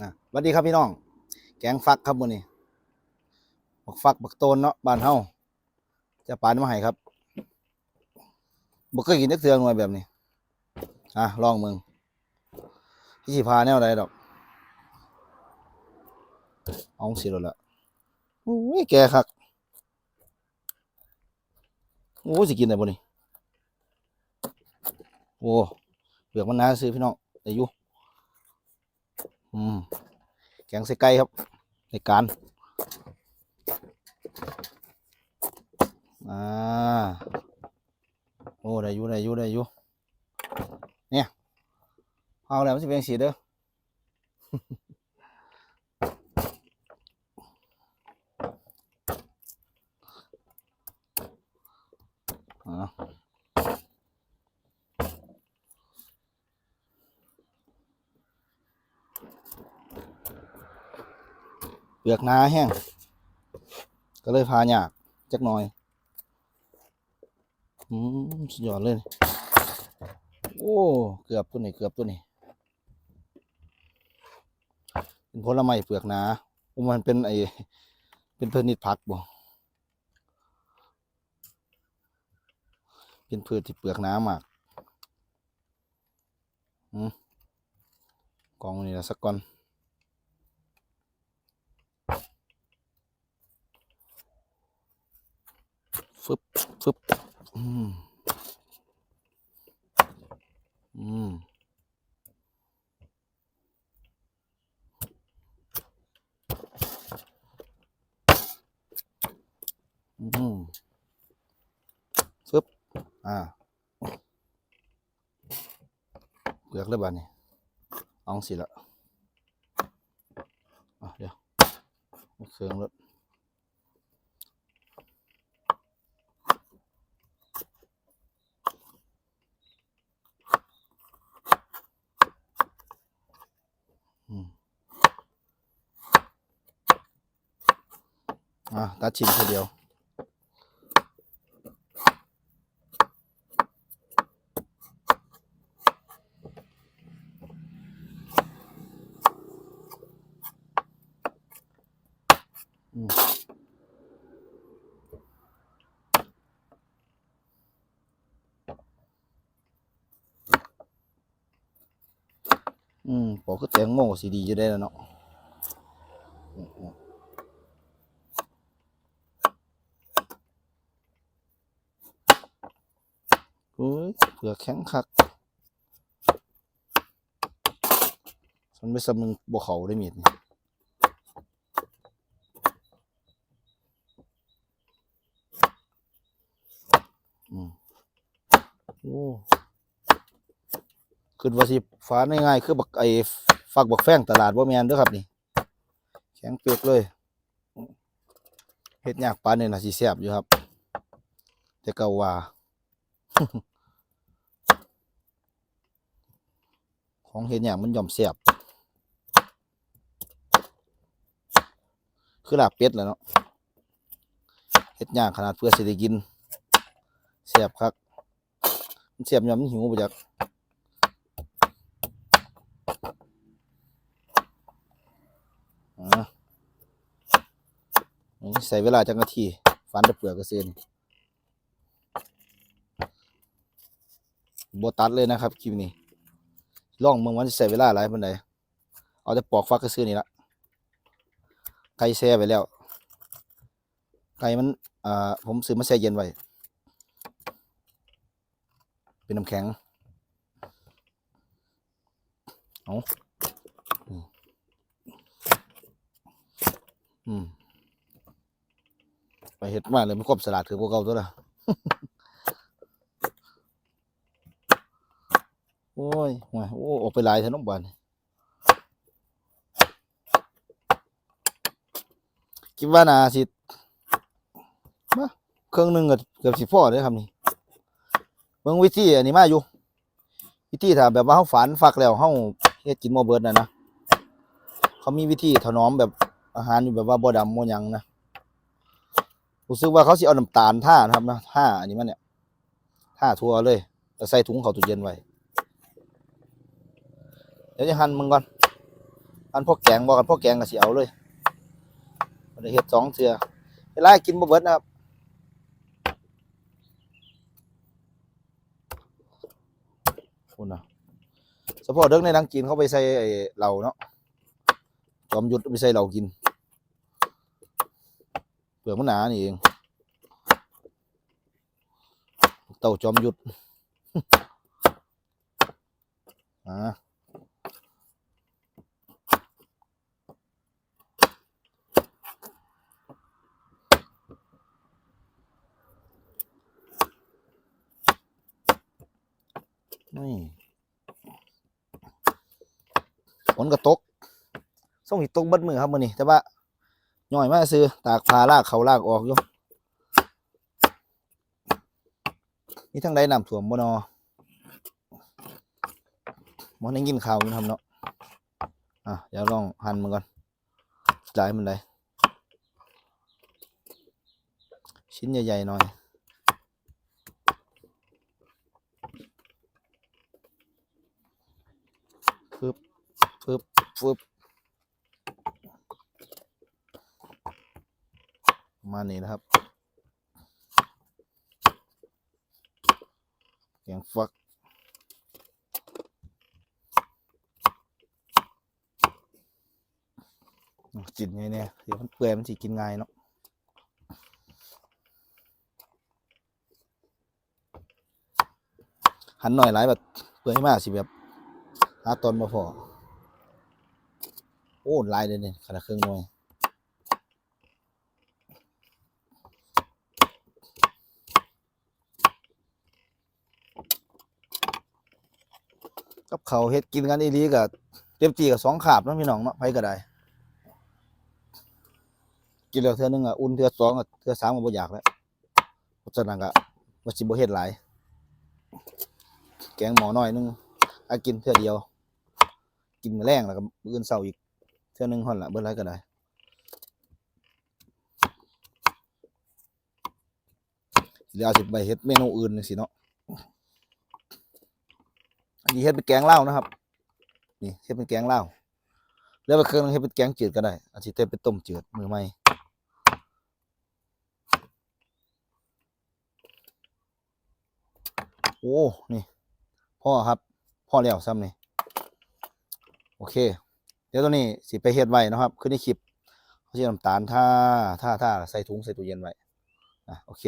อะสวัสดีครับพี่น้อง แกงฟักครับมื้อนี้บักฟักบักโตนเนาะบ้านเฮาจะปานมาให้ครับบ่เคยกินจักเทื่อหน่วยแบบนี้อะลองมึงพี่สิพาแนวใดดอกเอาสิแล้วละโอ้ยแกคักโอ้ยสิกินได้บ่นี่โอ้เปลือกมันหนาซื้อพี่น้องได้อยู่ อืมแกงใส่ไก่ครับ ในการอ่าโอ้ได้อยู่ได้อยู่ได้อยู่เนี่ยเอาแล้วมันจะเป็นสีเด้อาเป ลือกหนาแห้ง ก็เลยพาหยากจักหน่อย อืมสุดยอดเลย โอ้ เกือบตัวนี้เกือบตัวนี้เป็นผลไม้เปลือกหนาอุมันเป็นไอเป็นพืชนิดผักบ่ เป็นพืชที่เปลือกหนามากอืมกองนี่ละสักก่อน ฟึบ ฟึบอืมอืมอืมฟึบอ่าเปลือกเลยบ้านี่เอาสิละอะเดี๋ยวเครื่องรถอืม อะตัดชิ้นทีเดียว อืมอืมปอกก็แตงโมสีดีจะได้แล้วเนาะอืมอืมโอ้ย เปลือกแข็งคักมันไม่สำนึงบ่เขาได้มีดนี่อืมโอ้ขึ้นว่าสิฟ้าง่ายๆคือบักไอฟักบักแฟงตลาดบ่แม่นเด้อครับนี่ แข็งเปียกเลยเฮ็ดยากปานนี่น่ะสิแซ่บอยู่ครับ แต่เก่าว่า ของเฮ็ดยากมันย่อมแซ่บคือลาบเป็ดแหล้วเนาะเฮ็ดยากขนาดเพื่อสิได้กินแซ่บคักมันแซ่บยอมหิวบ่จักอ่าอันนี้ใส่เวลาจักนาทีฟันแต่เปลือกกระเซ็นบตัดเลยนะครับคลิปนี้ ลองเมืองมันจะใส่เวลาหลายปานใดเอาแต่ปอกฟักกระซื้อนี่ละไก่แช่ไปแล้ว ไก่มันอ่าผมซื้อมาแช่เย็นไว้ เป็นน้ำแข็ง เอาอืมอืมไปเห็ดมาเลยมันกบสลัดคือพวกเก่าตัวละ โอ้ยโอ้ยโอ้ ออกไปหลายเถอะน้องบานคิดว่านาสิมาเครื่องหนึ่งเกือบสิพอเลยครับนี่เบิ่งวิธีอันนี้มาอยู่ วิธีถ้าแบบว่าเฮาฝันฟักแล้วเฮาเฮ็ดกินบ่เบิดน่ะนะเขามีวิธีถนอมแบบอาหารอยู่แบบว่าบ่ดำบ่ยังนะรู้สึกว่าเขาสิเอาน้ำตาลท่านะครับนะท่าอันนี้มันเนี่ยท่าทัวเลยแล้วใส่ถุงเขาตู้เย็นไว้ ดี๋ยวจะหั่นมึงก่อนอันพวกแกงบอกกันพวกแกงก็สิเอาเลยบ่ได้เฮ็ดสองเทื่อเวลากินบ่เบิดนะครับคุณนะเฉพาะเด็กในดังกินเขาไปใส่ไอ้เหล้าเนาะจอมยุทธเอาไปใส่เหล้ากิน เปลือกมันหนานี่เองเต่าจอมยุทธอ่า นี่ฝนก็ตกส่งหิตกบิดมือครับมือนี้แต่ว่าย่อยมาซื้อตากผ้าลากเขาลากออกอยู่นี่ทั้งใดน้ำท่วมบนอบ่ได้กินข้าวยู่ทำเนาะอะเดี๋ยวลองหั่นมันก่อนหลายมันได้ชิ้นใหญ่ๆหน่อย ฟึบฟึบฟึบมานี้นะครับแกงฟักจิตไงเนี่ยเดี๋ยวมันเปื่อยมันสิกินง่ายเนาะหันหน่อยหลายแบบเปื่อยมากสิแบบาตอนมาพอโอ้ลายเลยเนี่ยขนาดเครึ่องหน่วยกับเขาเฮ็ดกินกันอีหลีกับเต็มตีกับสองขาบเนาะพี่น้องเนาะไปก็ได้ กินแล้วเทื่อนึงอะอุ่นเทื่อสองอะเทื่อสามก็บ่อยากแล้วเพราะฉะนั้นก็ว่าสิบ่เฮ็ดหลายแกงหมอน้อยนึงอากินเทื่อเดียว กินมื้อแรงแล้วก็มื้ออื่นเช้าอีกเทื่อนึงห่อนละเบิดไรก็ได้เดี๋ยวเอาสิไปเฮ็ดเมนูอื่นจังซี่เนาะอันนี้เฮ็ดเป็นแกงเหล้านะครับ นี่เฮ็ดเป็นแกงเหล้าแล้วไปเครื่องนึงเฮ็ดเป็นแกงจืดก็ได้อาจิเฮ็ดเป็นต้มจืดมือใหม่โอ้ นี่ พ่อครับ พ่อแล้วซ้ำนี่ โอเค เดี๋ยวตัวนี้สิไปเฮ็ดไว้นะครับคือในคลิปเขาใช้น้ำตาลท่าท่าท่าใส่ถุงใส่ตู้เย็นไว้อะโอเค